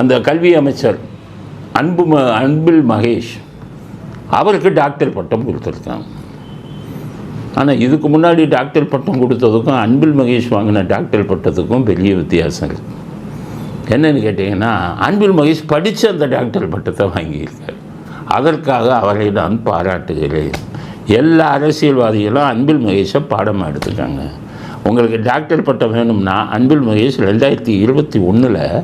அந்த கல்வி அமைச்சர் அன்பு ம அன்பில் மகேஷ் அவருக்கு டாக்டர் பட்டம் கொடுத்துருக்காங்க. ஆனால் இதுக்கு முன்னாடி டாக்டர் பட்டம் கொடுத்ததுக்கும் அன்பில் மகேஷ் வாங்கின டாக்டர் பட்டத்துக்கும் பெரிய வித்தியாசம் இருக்குது என்னன்னு கேட்டிங்கன்னா அன்பில் மகேஷ் படித்த அந்த டாக்டர் பட்டத்தை வாங்கியிருக்கார். அதற்காக அவரை நான் பாராட்டுகிறேன். எல்லா அரசியல்வாதிகளும் அன்பில் மகேஷை பாடமாக எடுத்துக்காங்க உங்களுக்கு டாக்டர் பட்டம் வேணும்னா அன்பில் மகேஷ் ரெண்டாயிரத்தி இருபத்தி ஒன்றில்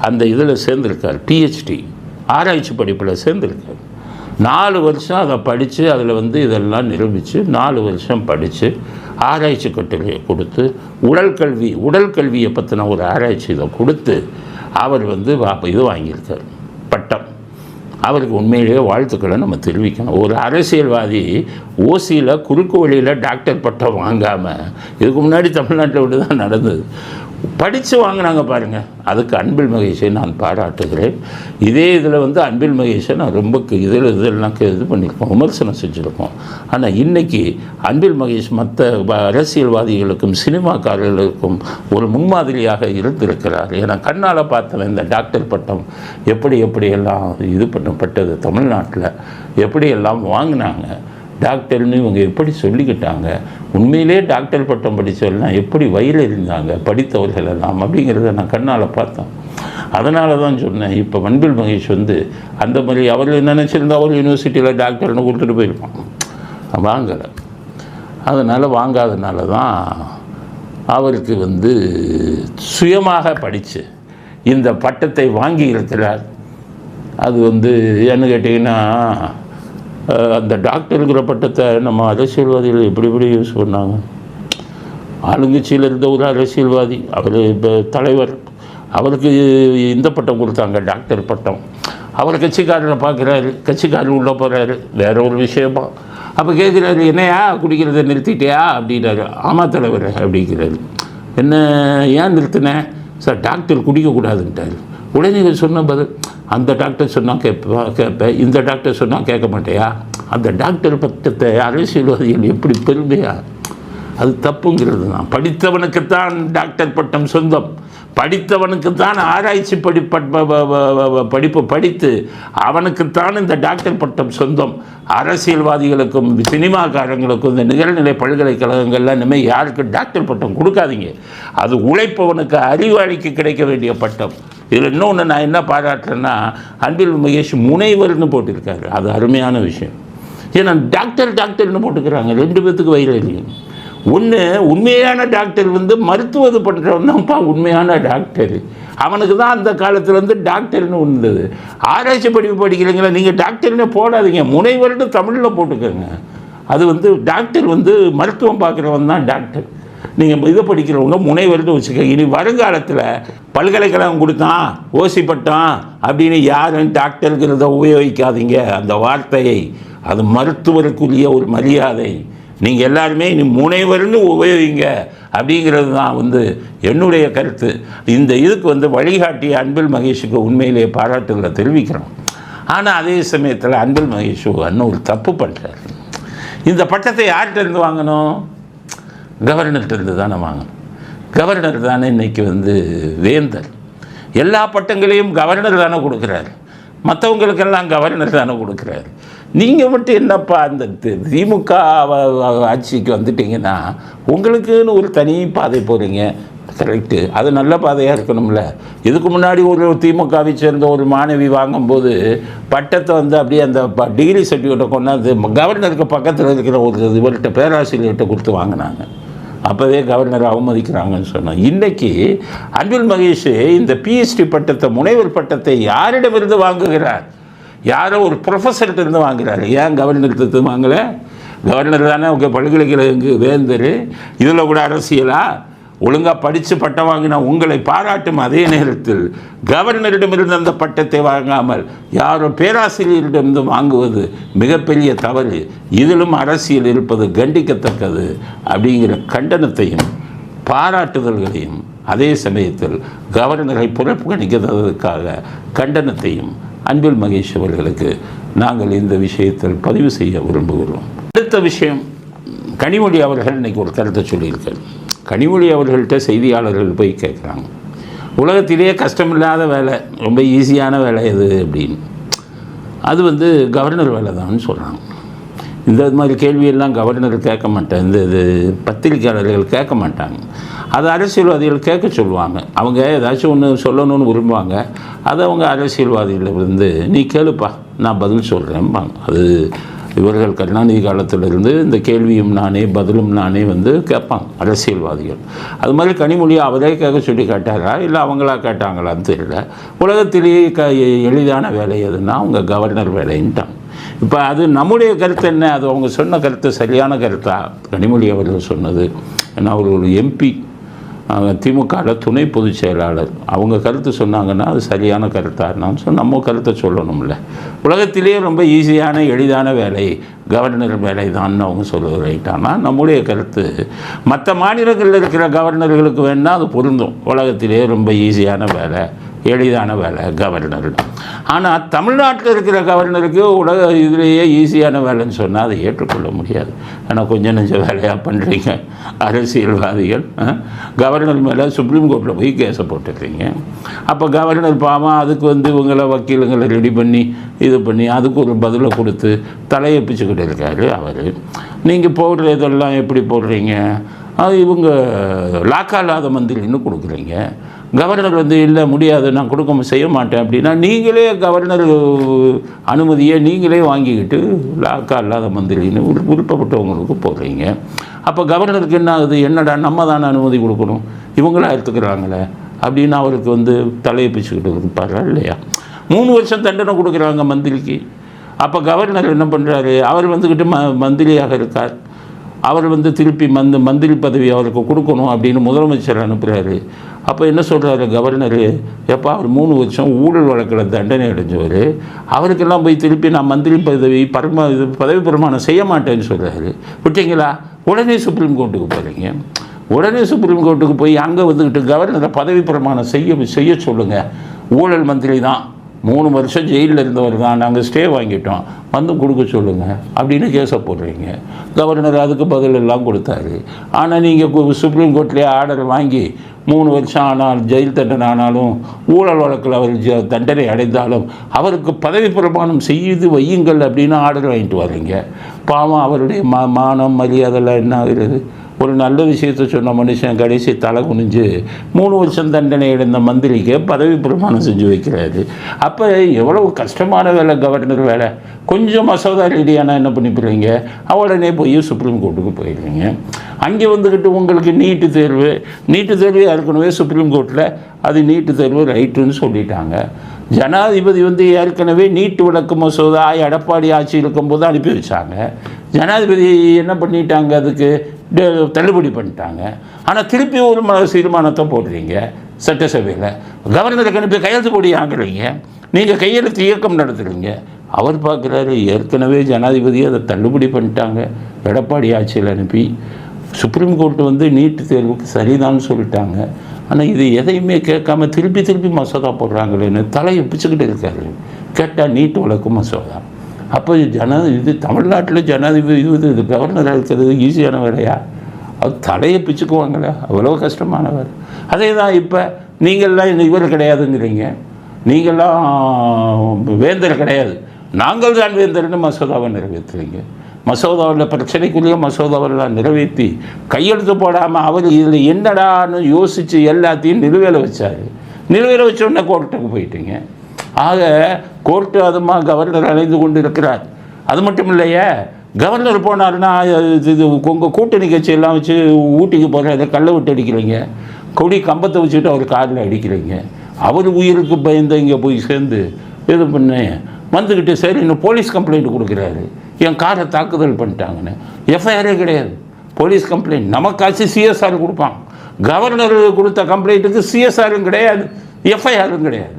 அந்த இதில் சேர்ந்துருக்கார் பிஹெச்டி ஆராய்ச்சி படிப்பில் சேர்ந்துருக்கார். நாலு வருஷம் அதை படித்து அதில் வந்து இதெல்லாம் நிரூபித்து நாலு வருஷம் படித்து ஆராய்ச்சி கட்டுரையை கொடுத்து உடல் கல்வி உடல் கல்வியை பற்றின ஒரு ஆராய்ச்சி இதை கொடுத்து அவர் வந்து வா- இது வாங்கியிருக்கார். பட்டம். அவருக்கு உண்மையிலேயே வாழ்த்துக்களை நம்ம தெரிவிக்கணும். ஒரு அரசியல்வாதி ஓசியில் குறுக்கு வழியில் டாக்டர் பட்டம் வாங்காமல் இதுக்கு முன்னாடி தமிழ்நாட்டில் விட்டு தான் நடந்தது. படித்து வாங்கினாங்க பாருங்கள் அதுக்கு அன்பில் மகேஷை நான் பாராட்டுகிறேன். இதே இதில் வந்து அன்பில் மகேஷை நான் ரொம்ப க- இதில் இதெல்லாம் க- இது பண்ணியிருக்கோம் விமர்சனம் செஞ்சுருக்கோம் ஆனால் இன்றைக்கி அன்பில் மகேஷ் மற்ற அரசியல்வாதிகளுக்கும் சினிமாக்காரர்களுக்கும் ஒரு முன்மாதிரியாக இருந்திருக்கிறார். ஏன்னா கண்ணால் பார்த்தவன் இந்த டாக்டர் பட்டம் எப்படி எப்படியெல்லாம் இது பண்ணப்பட்டது தமிழ்நாட்டில் எப்படியெல்லாம் வாங்கினாங்க டாக்டர்னு இவங்க எப்படி சொல்லிக்கிட்டாங்க? உண்மையிலே டாக்டர் பட்டம் படித்தவர்கள்லாம் எப்படி வயலில் இருந்தாங்க படித்தவர்கள் எல்லாம் அப்படிங்கிறத நான் கண்ணால் பார்த்தேன். அதனால தான் சொன்னேன் இப்போ மண்பில் மகேஷ் வந்து அந்த மாதிரி அவர் நினச்சிருந்தா அவர் யூனிவர்சிட்டியில் டாக்டர்னு கொடுத்துட்டு போயிருப்பான். வாங்கலை. அதனால் வாங்காதனால தான் அவருக்கு வந்து சுயமாக படித்து இந்த பட்டத்தை வாங்கி இருக்கிறார் அது வந்து என்ன கேட்டிங்கன்னா அந்த டாக்டருங்கிற பட்டத்தை நம்ம அரசியல்வாதிகள் எப்படி எப்படி யூஸ் பண்ணாங்க? ஆளுங்கட்சியில் இருந்த ஒரு அரசியல்வாதி அவர் இப்போ தலைவர் அவருக்கு இந்த பட்டம் கொடுத்தாங்க டாக்டர் பட்டம். அவர் கட்சிக்காரரை பார்க்குறாரு கட்சிக்காரர் உள்ளே போகிறாரு வேற ஒரு விஷயமா. அப்போ கேட்குறாரு என்னையா குடிக்கிறத நிறுத்திட்டியா? அப்படின்னாரு ஆமாம் தலைவர் அப்படிங்கிறாரு. என்ன ஏன் நிறுத்தினேன் சார் டாக்டர் குடிக்கக்கூடாதுன்ட்டார் உடனே இவர் சொன்ன பதில் அந்த டாக்டர் சொன்னால் கேட்பா கேட்பேன் இந்த டாக்டர் சொன்னால் கேட்க மாட்டேயா? அந்த டாக்டர் பட்டத்தை அரசியல்வாதிகள் எப்படி பெருமையா? அது தப்புங்கிறது தான். படித்தவனுக்குத்தான் டாக்டர் பட்டம் சொந்தம். படித்தவனுக்குத்தான் ஆராய்ச்சி படி படிப்பு படித்து அவனுக்குத்தான் இந்த டாக்டர் பட்டம் சொந்தம். அரசியல்வாதிகளுக்கும் சினிமாக்காரங்களுக்கும் இந்த நிகழ்நிலை பல்கலைக்கழகங்கள்லாம் இனிமேல் யாருக்கும் டாக்டர் பட்டம் கொடுக்காதீங்க. அது உழைப்பவனுக்கு அறிவாளிக்கு கிடைக்க வேண்டிய பட்டம். இதில் இன்னொன்று நான் என்ன பாராட்டுறேன்னா அன்பில் மகேஷ் முனைவர்னு போட்டிருக்காரு. அது அருமையான விஷயம். ஏன்னா டாக்டர் டாக்டர்னு போட்டுக்கிறாங்க. ரெண்டு பேத்துக்கு வயிறு ஒன்று உண்மையான டாக்டர் வந்து மருத்துவது பண்ணுறவன் தான்ப்பா உண்மையான டாக்டர். அவனுக்கு தான் அந்த காலத்தில் வந்து டாக்டர்னு இருந்தது. ஆராய்ச்சி படிப்பு படிக்கிறீங்களா? நீங்கள் டாக்டர்னு போடாதீங்க. முனைவர்னு தமிழில் போட்டுக்கோங்க. அது வந்து டாக்டர் வந்து மருத்துவம் பார்க்குறவன் தான் டாக்டர். நீங்கள் இதை படிக்கிறவங்க முனைவர்னு வச்சுக்கோங்க. இனி வருங்காலத்தில் பல்கலைக்கழகம் கொடுத்தான் ஓசி அப்படின்னு யாரும் டாக்டருங்கிறத உபயோகிக்காதீங்க. அந்த வார்த்தையை அது மருத்துவருக்குரிய ஒரு மரியாதை. நீங்கள் எல்லாருமே இனி முனைவர்னு உபயோகிங்க அப்படிங்கிறது தான் வந்து என்னுடைய கருத்து. இந்த இதுக்கு வந்து வழிகாட்டிய அன்பில் மகேஷுக்கு உண்மையிலேயே பாராட்டுகளை தெரிவிக்கிறோம். ஆனால் அதே சமயத்தில் அன்பில் மகேஷ் அண்ணன் ஒரு தப்பு பண்ணுறாரு இந்த பட்டத்தை யார்கிட்ட இருந்து வாங்கணும்? கவர்னர்கிட்டருந்து தானே வாங்கணும். கவர்னர் தானே இன்றைக்கி வந்து வேந்தர். எல்லா பட்டங்களையும் கவர்னர் தானே கொடுக்குறாரு. மற்றவங்களுக்கெல்லாம் கவர்னர் தானே கொடுக்குறாரு. நீங்கள் மட்டும் என்னப்பா அந்த தி- திமுக ஆட்சிக்கு வந்துட்டீங்கன்னா உங்களுக்குன்னு ஒரு தனி பாதை போகிறீங்க கரெக்டு அது நல்ல பாதையாக இருக்கணும்ல. இதுக்கு முன்னாடி ஒரு திமுகவை சேர்ந்த ஒரு மாணவி வாங்கும்போது பட்டத்தை வந்து அப்படியே அந்த டிகிரி சர்டிஃபிகேட்டை கொண்டாந்து கவர்னருக்கு பக்கத்தில் இருக்கிற ஒரு இவர்கிட்ட பேராசிரியர்கிட்ட கொடுத்து வாங்கினாங்க. அப்போவே கவர்னர் அவமதிக்கிறாங்கன்னு சொன்னோம் இன்றைக்கி அன்பில் மகேஷ் இந்த பிஹெச்டி பட்டத்தை முனைவர் பட்டத்தை யாரிடமிருந்து வாங்குகிறார்? யாரோ ஒரு ப்ரொஃபஸர்கிட்டருந்து இருந்து ஏன் கவர்னர்கிட்ட வாங்கலை? கவர்னர் தானே உங்கள் பல்கலைக்கழக வேந்தர். இதில் கூட அரசியலா? ஒழுங்காக படித்து பட்டம் வாங்கினா உங்களை பாராட்டும் அதே நேரத்தில் கவர்னரிடமிருந்து அந்த பட்டத்தை வாங்காமல் யாரோ பேராசிரியரிடமிருந்து வாங்குவது மிகப்பெரிய தவறு. இதிலும் அரசியல் இருப்பது கண்டிக்கத்தக்கது அப்படிங்கிற கண்டனத்தையும் பாராட்டுதல்களையும் அதே சமயத்தில் கவர்னரை புறப்புகணிக்கிறதற்காக கண்டனத்தையும் அன்பில் மகேஷ் அவர்களுக்கு நாங்கள் இந்த விஷயத்தில் பதிவு செய்ய விரும்புகிறோம். அடுத்த விஷயம் கனிமொழி அவர்கள் இன்னைக்கு ஒரு கருத்தை சொல்லியிருக்காரு. கனிமொழி அவர்கள்ட்ட செய்தியாளர்கள் போய் கேட்குறாங்க. உலகத்திலேயே கஷ்டமில்லாத வேலை ரொம்ப ஈஸியான வேலை எது அப்படின்னு. அது வந்து கவர்னர் வேலை தான் சொல்கிறாங்க இந்த மாதிரி கேள்வியெல்லாம் கவர்னர் கேட்க மாட்டேன். இந்த இது பத்திரிக்கையாளர்கள் கேட்க மாட்டாங்க. அது அரசியல்வாதிகள் கேட்க சொல்லுவாங்க. அவங்க ஏதாச்சும் ஒன்று சொல்லணும்னு விரும்புவாங்க. அதை அவங்க அரசியல்வாதிகள் வந்து நீ கேளுப்பா நான் பதில் சொல்கிறேன்பாங்க அது இவர்கள் கருணாநிதி காலத்திலிருந்து இந்த கேள்வியும் நானே பதிலும் நானே வந்து கேட்பாங்க அரசியல்வாதிகள். அது மாதிரி கனிமொழி அவரே கேட்க சொல்லி கேட்டாரா? இல்லை அவங்களா கேட்டாங்களான்னு தெரியல. உலகத்திலேயே க எளிதான வேலை எதுன்னா அவங்க கவர்னர் வேலைன்ட்டாங்க. இப்போ அது நம்முடைய கருத்து என்ன? அது அவங்க சொன்ன கருத்து சரியான கருத்தா? கனிமொழி அவர்கள் சொன்னது. ஏன்னா அவர் ஒரு எம்பி திமுகவில் துணை பொதுச் செயலாளர். அவங்க கருத்து சொன்னாங்கன்னா அது சரியான கருத்தாக நான் சொன்ன நம்ம கருத்தை சொல்லணும்ல. உலகத்திலேயே ரொம்ப ஈஸியான எளிதான வேலை கவர்னர் வேலை தான் அவங்க சொல்லுவது ரைட் நம்முடைய கருத்து மற்ற மாநிலங்களில் இருக்கிற கவர்னர்களுக்கு வேணால் அது பொருந்தும். உலகத்திலேயே ரொம்ப ஈஸியான வேலை. எளிதான வேலை கவர்னர் ஆனால் தமிழ்நாட்டில் இருக்கிற கவர்னருக்கு உலக இதிலேயே ஈஸியான வேலைன்னு சொன்னால் அதை ஏற்றுக்கொள்ள முடியாது. ஆனால் கொஞ்சம் நெஞ்ச வேலையாக பண்ணுறீங்க அரசியல்வாதிகள் ஆ? கவர்னர் மேலே சுப்ரீம் கோர்ட்டில் போய் கேஸை போட்டுருக்கீங்க அப்போ கவர்னர் பாவம் அதுக்கு வந்து இவங்களை வக்கீலுங்களை ரெடி பண்ணி இது பண்ணி அதுக்கு ஒரு பதிலை கொடுத்து தலையை பிச்சுக்கிட்டு இருக்காரு அவர். நீங்கள் போடுற இதெல்லாம் எப்படி போடுறீங்க? அது இவங்க லாக்கா இல்லாத மந்திரின்னு கொடுக்குறீங்க. கவர்னர் வந்து இல்லை முடியாது நான் கொடுக்க செய்ய மாட்டேன் அப்படின்னா நீங்களே கவர்னர் அனுமதியை நீங்களே வாங்கிக்கிட்டு லாக்கா இல்லாத மந்திரின்னு விருப்பப்பட்டவங்களுக்கு போடுறீங்க. அப்போ கவர்னருக்கு என்ன ஆகுது? என்னடா நம்ம தானே அனுமதி கொடுக்கணும்? இவங்களா எடுத்துக்கிறாங்களே அப்படின்னு அவருக்கு வந்து தலையை பிச்சுக்கிட்டு இருப்பாரா இல்லையா? மூணு வருஷம் தண்டனை கொடுக்குறாங்க மந்திரிக்கு. அப்போ கவர்னர் என்ன பண்ணுறாரு அவர் வந்துக்கிட்டு ம மந்திரியாக இருக்கார். அவர் வந்து திருப்பி மந்த மந்திரி பதவி அவருக்கு கொடுக்கணும் அப்படின்னு முதலமைச்சர் அனுப்புகிறாரு அப்போ என்ன சொல்கிறாரு கவர்னரு? எப்போ அவர் மூணு வருஷம் ஊழல் வழக்கில் தண்டனை அடைஞ்சவர். அவருக்கெல்லாம் போய் திருப்பி நான் மந்திரி பதவி பரம இது பதவி பிரமாணம் செய்ய மாட்டேன்னு சொல்கிறாரு விட்டீங்களா உடனே சுப்ரீம் கோர்ட்டுக்கு போகிறீங்க உடனே சுப்ரீம் கோர்ட்டுக்கு போய் அங்கே வந்துக்கிட்டு கவர்னரை பதவி பிரமாணம் செய்ய செய்ய சொல்லுங்கள் ஊழல் மந்திரி தான். மூணு வருஷம் ஜெயிலில் இருந்தவர் தான் நாங்கள் ஸ்டே வாங்கிட்டோம். வந்து கொடுக்க சொல்லுங்கள் அப்படின்னு கேஸை போடுறீங்க. கவர்னர் அதுக்கு பதில் எல்லாம் கொடுத்தாரு. ஆனால் நீங்கள் சுப்ரீம் கோர்ட்லேயே ஆர்டர் வாங்கி மூணு வருஷம் ஆனால் ஜெயில் தண்டனை ஆனாலும் ஊழல் வழக்கில் அவர் ஜ தண்டனை அடைந்தாலும் அவருக்கு பதவி பிரமாணம் செய்து வையுங்கள் அப்படின்னு ஆர்டர் வாங்கிட்டு வர்றீங்க. பாவம் அவருடைய மா மானம் மரியாதைலாம் என்ன ஆகுறது? ஒரு நல்ல விஷயத்தை சொன்ன மனுஷன் கடைசி தலை குனிஞ்சு மூணு வருஷம் தண்டனை அடைந்த மந்திரிக்கு பதவி பிரமாணம் செஞ்சு வைக்கிறாரு. அப்போ எவ்வளவு கஷ்டமான வேலை கவர்னர் வேலை. கொஞ்சம் மசோதா ரெடியானா என்ன பண்ணிப்பிடுறீங்க உடனே போய் சுப்ரீம் கோர்ட்டுக்கு போயிடுறீங்க. அங்கே வந்துக்கிட்டு உங்களுக்கு நீட்டு தேர்வு. நீட்டு தேர்வு ஏற்கனவே சுப்ரீம் கோர்ட்டில் அது நீட்டு தேர்வு ரைட்டுன்னு சொல்லிட்டாங்க. ஜனாதிபதி வந்து ஏற்கனவே நீட்டு விளக்கு மசோதா எடப்பாடி ஆட்சி இருக்கும்போது அனுப்பி வச்சாங்க. ஜனாதிபதி என்ன பண்ணிட்டாங்க அதுக்கு? தள்ளுபடி பண்ணிட்டாங்க. ஆனால் திருப்பி ஒரு தீர்மானத்தை போடுறீங்க. சட்டசபையில். கவர்னருக்கு அனுப்பி கையெழுத்து போடி ஆங்குறீங்க நீங்கள் கையெழுத்து இயக்கம் நடத்துகிறீங்க அவர் பார்க்குறாரு ஏற்கனவே ஜனாதிபதி அதை தள்ளுபடி பண்ணிட்டாங்க. எடப்பாடி ஆட்சியில் அனுப்பி. சுப்ரீம் கோர்ட் வந்து நீட்டு தேர்வுக்கு சரிதான்னு சொல்லிட்டாங்க. ஆனால் இது எதையுமே கேட்காம திருப்பி திருப்பி மசோதா போடுறாங்களேன்னு தலையை பிச்சுக்கிட்டு இருக்காரு. கேட்டால் நீட்டு வழக்கு மசோதா. அப்போ ஜன இது தமிழ்நாட்டில் ஜனாதிபதி இது இது கவர்னராக இருக்கிறது ஈஸியான வேலையா அது தலையை பிச்சுக்குவாங்களே அவ்வளோ கஷ்டமானவர். அதே தான் இப்போ நீங்கள்லாம் இந்த இவர் கிடையாதுங்கிறீங்க. நீங்கள்லாம் வேந்தர் கிடையாது. நாங்கள் தான் வேந்தர்னு மசோதாவை நிறைவேற்றுறீங்க. மசோதாவில் பிரச்சனைக்குள்ளேயே மசோதாவெல்லாம் நிறைவேற்றி கையெழுத்து போடாமல் அவர் இதில் என்னடான்னு யோசித்து எல்லாத்தையும் நிலுவையில் வச்சார். நிலுவையில் வச்ச உடனே கோர்ட்டுக்கு போயிட்டீங்க. ஆக கோர்ட்டு அதுமா கவர்னர் அலைந்து கொண்டு இருக்கிறார் அது மட்டும் இல்லையே கவர்னர் போனாருன்னா இது இது உங்கள் கூட்டணி கட்சியெல்லாம் வச்சு ஊட்டிக்கு போகிற கல்லை விட்டு அடிக்கிறீங்க. கொடி கம்பத்தை வச்சுட்டு அவர் காரில் அடிக்கிறீங்க. அவர் உயிருக்கு பயந்து இங்கே போய் சேர்ந்து இது பண்ணு. வந்துக்கிட்டு சரி இன்னும் போலீஸ் கம்ப்ளைண்ட் கொடுக்குறாரு. என் காரை தாக்குதல் பண்ணிட்டாங்கன்னு. எஃப்ஐஆரே கிடையாது. Police complaint. நமக்காச்சும் சிஎஸ்ஆர் கொடுப்பான். கவர்னர் கொடுத்த கம்ப்ளைண்ட்டுக்கு சிஎஸ்ஆரும் கிடையாது. எஃப்ஐஆரும் கிடையாது.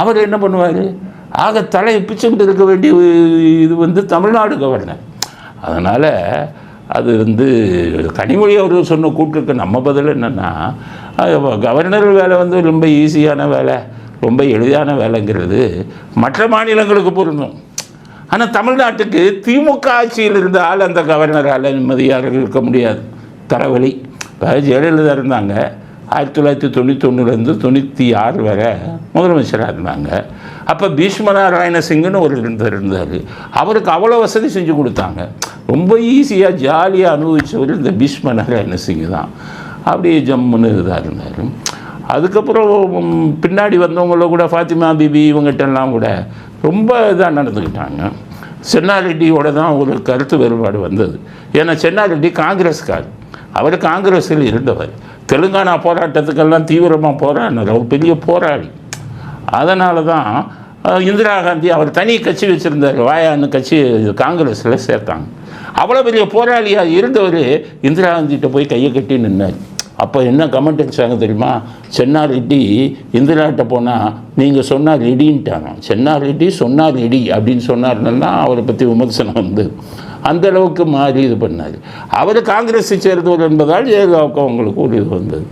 அவர் என்ன பண்ணுவார்? ஆக தலையை பிச்சுக்கிட்டு இருக்க வேண்டிய இது வந்து தமிழ்நாடு கவர்னர் அதனால் அது வந்து கனிமொழி அவர் சொன்ன கூட்டுக்கு நம்ம பதில் என்னென்னா கவர்னர் வேலை வந்து ரொம்ப ஈஸியான வேலை ரொம்ப எளிதான வேலைங்கிறது மற்ற மாநிலங்களுக்கு பொருந்தும். ஆனால் தமிழ்நாட்டுக்கு திமுக ஆட்சியில் இருந்தால் அந்த கவர்னரால் நிம்மதியாக இருக்க முடியாது. தலைவலி இப்போ ஜெயலலிதா இருந்தாங்க. ஆயிரத்தி தொள்ளாயிரத்தி தொண்ணூத்தொன்னுலேருந்து தொண்ணூற்றி ஆறு வரை முதலமைச்சராக இருந்தாங்க அப்போ பீஷ்ம நாராயண சிங்குன்னு ஒரு இருந்தார் இருந்தார். அவருக்கு அவ்வளோ வசதி செஞ்சு கொடுத்தாங்க. ரொம்ப ஈஸியாக ஜாலியாக அனுபவித்தவர் இந்த பீஷ்ம நாராயண சிங் தான். அப்படியே ஜம்முன்னு இதாக இருந்தார். அதுக்கப்புறம் பின்னாடி வந்தவங்கள கூட ஃபாத்திமா பிபி இவங்ககிட்டலாம் கூட ரொம்ப இதாக நடந்துக்கிட்டாங்க. சென்னாரெட்டியோட தான் ஒரு கருத்து வேறுபாடு வந்தது. ஏன்னா சென்னாரெட்டி காங்கிரஸ்கார். அவர் காங்கிரஸில் இருந்தவர். தெலுங்கானா போராட்டத்துக்கெல்லாம் தீவிரமாக போராடினார். அவர் பெரிய போராளி. அதனால தான் இந்திரா காந்தி அவர் தனி கட்சி வச்சுருந்தார். வாயான்னு கட்சி காங்கிரஸில் சேர்த்தாங்க. அவ்வளோ பெரிய போராளியாக இருந்தவர் இந்திரா காந்திகிட்ட போய் கையை கட்டி நின்னார். அப்போ என்ன கமெண்ட் அடிச்சாங்க தெரியுமா? சென்னா ரெட்டி இந்திராட்ட போனால் நீங்கள் சொன்னார் ரெடின்ட்டாங்க சென்னா ரெட்டி சொன்னார் ரெடி அப்படின்னு சொன்னார்னா அவரை பற்றி விமர்சனம் வந்து அந்த அளவுக்கு மாறி இது பண்ணார். அவர் காங்கிரஸை சேர்ந்தவர் என்பதால் ஏகாவுக்கு அவங்களுக்கு ஒரு இது வந்தது.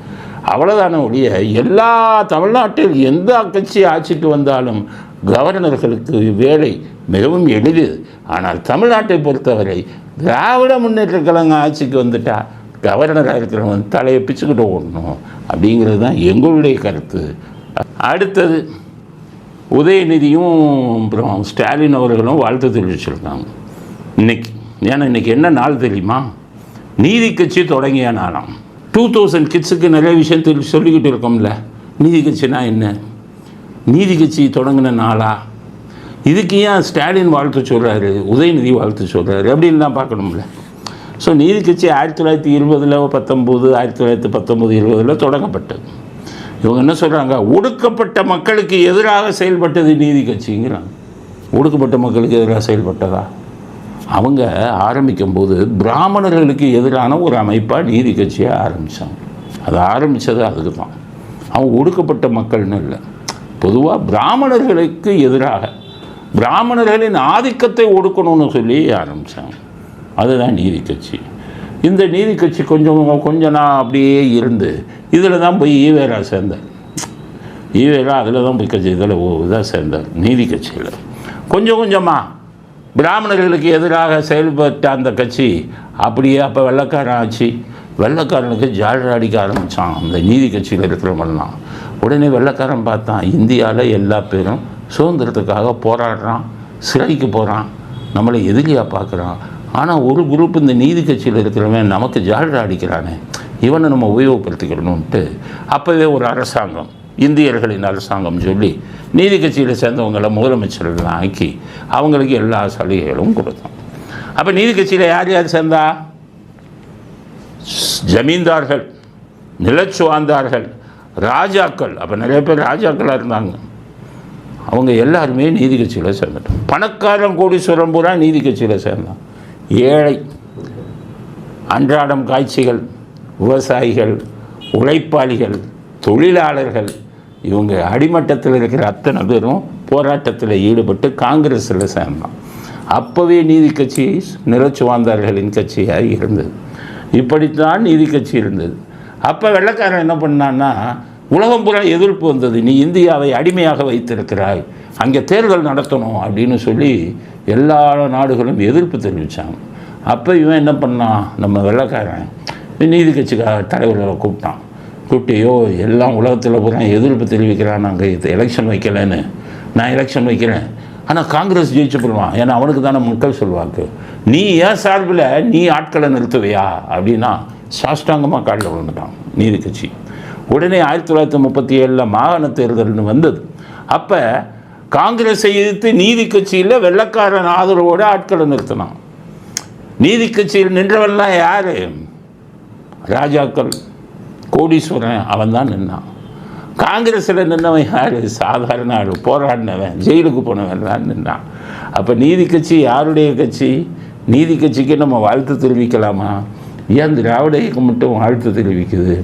அவ்வளோதான ஒழிய எல்லா தமிழ்நாட்டில் எந்த கட்சி ஆட்சிக்கு வந்தாலும் கவர்னர்களுக்கு வேலை மிகவும் எளிது. ஆனால் தமிழ்நாட்டை பொறுத்தவரை திராவிட முன்னேற்ற கழகம் ஆட்சிக்கு வந்துட்டா கவர்னராக இருக்கிறவன் தலையை பிச்சுக்கிட்டு ஓடணும் அப்படிங்கிறது தான் எங்களுடைய கருத்து. அடுத்தது உதயநிதியும் அப்புறம் ஸ்டாலின் அவர்களும் வாழ்த்து தெரிவிச்சிருக்காங்க. இன்னைக்கு ஏன்னா இன்னைக்கு என்ன நாள் தெரியுமா? நீதி கட்சி தொடங்கிய நாளாம். டூ தௌசண்ட் கிட்ஸுக்கு நிறைய விஷயம் தெரி சொல்லிக்கிட்டு இருக்கோம்ல. நீதி கட்சினா என்ன? நீதி கட்சி தொடங்கின நாளா? இதுக்கு ஏன் ஸ்டாலின் வாழ்த்து சொல்கிறாரு உதயநிதி வாழ்த்து சொல்கிறாரு அப்படின்னு தான் பார்க்கணும்ல. ஸோ நீதி கட்சி ஆயிரத்தி தொள்ளாயிரத்தி இருபதில் பத்தொம்போது ஆயிரத்தி தொள்ளாயிரத்தி பத்தொம்போது இருபதில் தொடங்கப்பட்டது. இவங்க என்ன சொல்கிறாங்க ஒடுக்கப்பட்ட மக்களுக்கு எதிராக செயல்பட்டது நீதி கட்சிங்கிறாங்க. ஒடுக்கப்பட்ட மக்களுக்கு எதிராக செயல்பட்டதா? அவங்க ஆரம்பிக்கும்போது பிராமணர்களுக்கு எதிரான ஒரு அமைப்பாக நீதி கட்சியை ஆரம்பித்தாங்க அது ஆரம்பித்தது அதுக்கு தான் அவங்க ஒடுக்கப்பட்ட மக்கள்னு இல்லை. பொதுவாக பிராமணர்களுக்கு எதிராக பிராமணர்களின் ஆதிக்கத்தை ஒடுக்கணும்னு சொல்லி ஆரம்பித்தாங்க அதுதான் நீதி கட்சி. இந்த நீதி கட்சி கொஞ்சம் கொஞ்ச நாள் அப்படியே இருந்து இதில் தான் போய் ஈவேரா சேர்ந்தார் ஈவேரா அதில் தான் போய் கட்சி இதில் இதாக சேர்ந்தார். நீதி கட்சியில். கொஞ்சம் கொஞ்சமாக பிராமணர்களுக்கு எதிராக செயல்பட்ட அந்த கட்சி அப்படியே அப்போ வெள்ளக்காரன் ஆச்சு. வெள்ளக்காரனுக்கு ஜாழ அடிக்க ஆரம்பித்தான் அந்த நீதி கட்சியில் இருக்கிறவங்கலாம் உடனே வெள்ளக்காரன் பார்த்தான். இந்தியாவில் எல்லா பேரும் சுதந்திரத்துக்காக போராடுறான். சிறைக்கு போகிறான் நம்மளை எதிரியாக பார்க்குறான். ஆனால் ஒரு குரூப் இந்த நீதி கட்சியில் இருக்கிறவன் நமக்கு ஜாலரா அடிக்கிறானே. இவனை நம்ம உபயோகப்படுத்திக்கணும்ன்ட்டு அப்போவே ஒரு அரசாங்கம் இந்தியர்களின் அரசாங்கம் சொல்லி நீதி கட்சியில் சேர்ந்தவங்களை முதலமைச்சர்கள் ஆக்கி அவங்களுக்கு எல்லா சலுகைகளும் கொடுத்தோம். அப்போ நீதி கட்சியில் யார் யார் சேர்ந்தா? ஜமீன்தார்கள் நிலச்சுவாந்தார்கள் ராஜாக்கள். அப்போ நிறைய பேர் ராஜாக்களாக இருந்தாங்க. அவங்க எல்லாருமே நீதி கட்சியில் சேர்ந்துட்டோம். பணக்காரன் கோடீஸ்வரம் பூரா நீதி கட்சியில் சேர்ந்தான். ஏழை அன்றாடம் காட்சிகள் விவசாயிகள் உழைப்பாளிகள் தொழிலாளர்கள் இவங்க அடிமட்டத்தில் இருக்கிற அத்தனை பேரும் போராட்டத்தில் ஈடுபட்டு காங்கிரஸில் சேர்ந்தான் அப்போவே நீதி கட்சி நிலச்சுவாந்தார்களின் கட்சியாக இருந்தது. இப்படித்தான் நீதி கட்சி இருந்தது. அப்போ வெள்ளைக்காரன் என்ன பண்ணான்னா உலகம் பூரா எதிர்ப்பு வந்தது. நீ இந்தியாவை அடிமையாக வைத்திருக்கிறாய். அங்கே தேர்தல் நடத்தணும் அப்படின்னு சொல்லி எல்லா நாடுகளும் எதிர்ப்பு தெரிவித்தாங்க அப்போ இவன் என்ன பண்ணான்? நம்ம வெள்ளக்காரன். நீதி கட்சிக்கார தலைவர்களை கூப்பிட்டான். கூப்பிட்டியோ எல்லாம் உலகத்தில் பூரா எதிர்ப்பு தெரிவிக்கிறான் நாங்கள் இது எலெக்ஷன் வைக்கலைன்னு. நான் எலெக்ஷன் வைக்கிறேன். ஆனால் காங்கிரஸ் ஜெயிச்சு போடுவான் ஏன்னா அவனுக்கு தானே மக்கள் சொல்வாக்கு நீ ஏன் சார்பில் நீ ஆட்களை நிறுத்துவையா? அப்படின்னா சாஷ்டாங்கமாக காலில் விழுந்துட்டான் நீதி கட்சி. உடனே ஆயிரத்தி தொள்ளாயிரத்தி முப்பத்தி ஏழில் மாகாண தேர்தல்னு வந்தது. அப்போ காங்கிரஸை எதிர்த்து நீதி கட்சியில் வெள்ளக்காரன் ஆதரவோடு ஆட்களை நிறுத்தினான். நீதி கட்சியில் நின்றவன்லாம் யார்? ராஜாக்கள். கோடீஸ்வரன் அவன் தான் நின்னான். காங்கிரஸில் நின்னவன் யார்? சாதாரண ஆள் போராடினவன் ஜெயிலுக்கு போனவன் தான் நின்னான். அப்போ நீதி கட்சி யாருடைய கட்சி? நீதி கட்சிக்கு நம்ம வாழ்த்து தெரிவிக்கலாமா? ஏன் திராவிட இயக்கம் மட்டும் வாழ்த்து தெரிவிக்குது?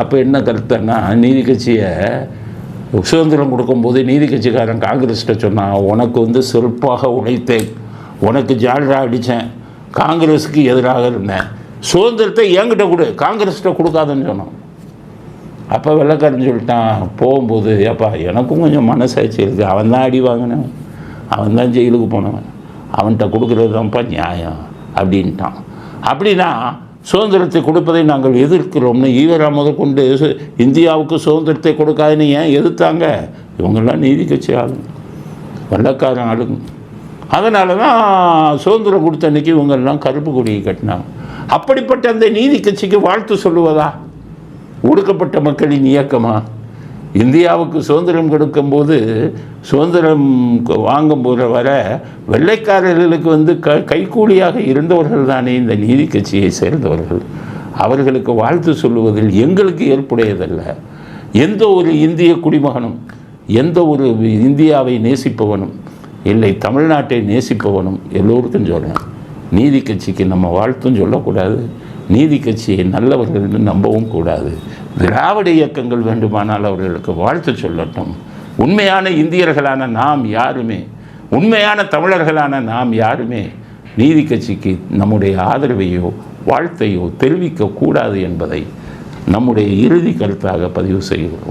அப்போ என்ன கருத்துன்னா நீதி கட்சியை சுதந்திரம் கொடுக்கும்போது நீதி கட்சிக்காரன் காங்கிரஸ்கிட்ட சொன்னான் உனக்கு வந்து சிறப்பாக உழைத்தேன். உனக்கு ஜாலராக அடித்தேன் காங்கிரஸுக்கு எதிராக இருந்தேன். சுதந்திரத்தை என்கிட்ட கொடு காங்கிரஸ்கிட்ட கொடுக்காதுன்னு சொன்னான். அப்போ வெள்ளைக்காரன் சொல்லிட்டான் போகும்போது ஏப்பா எனக்கும் கொஞ்சம் மனசாட்சி இருக்குது அவன் தான் அடி வாங்கினவன். அவன் தான் ஜெயிலுக்கு போனவன். அவன்கிட்ட கொடுக்குறது தான்ப்பா நியாயம் அப்படின்ட்டான். அப்படின்னா சுதந்திரத்தை கொடுப்பதை நாங்கள் எதிர்க்கிறோம்னு ஈவரா முதற்கொண்டு இந்தியாவுக்கு சுதந்திரத்தை கொடுக்காதுன்னு ஏன் எதிர்த்தாங்க? இவங்கெல்லாம் நீதி கட்சி ஆளுங்க வெள்ளக்காரன் ஆளுங்க. அதனால தான் சுதந்திரம் கொடுத்த அன்றைக்கி இவங்கெல்லாம் கருப்பு கொடியை கட்டினாங்க. அப்படிப்பட்ட அந்த நீதி கட்சிக்கு வாழ்த்து சொல்லுவதா? ஒடுக்கப்பட்ட மக்களின் இயக்கமா? இந்தியாவுக்கு சுதந்திரம் கொடுக்கும்போது சுதந்திரம் வாங்கும் போகிற வர வெள்ளைக்காரர்களுக்கு வந்து க கைக்கூலியாக இருந்தவர்கள் தானே இந்த நீதி கட்சியை சேர்ந்தவர்கள். அவர்களுக்கு வாழ்த்து சொல்லுவதில் எங்களுக்கு ஏற்புடையதல்ல. எந்த ஒரு இந்திய குடிமகனும் எந்த ஒரு இந்தியாவை நேசிப்பவனும் இல்லை தமிழ்நாட்டை நேசிப்பவனும் எல்லோருக்கும் சொல்லலாம் நீதி கட்சிக்கு நம்ம வாழ்த்தும் சொல்லக்கூடாது. நீதி கட்சியை நல்லவர்கள்னு நம்பவும் கூடாது. திராவிட இயக்கங்கள் வேண்டுமானால் அவர்களுக்கு வாழ்த்து சொல்லட்டும். உண்மையான இந்தியர்களான நாம் யாருமே உண்மையான தமிழர்களான நாம் யாருமே நீதி கட்சிக்கு நம்முடைய ஆதரவையோ வாழ்த்தையோ தெரிவிக்கக்கூடாது என்பதை நம்முடைய இறுதி கருத்தாக பதிவு செய்கிறோம்.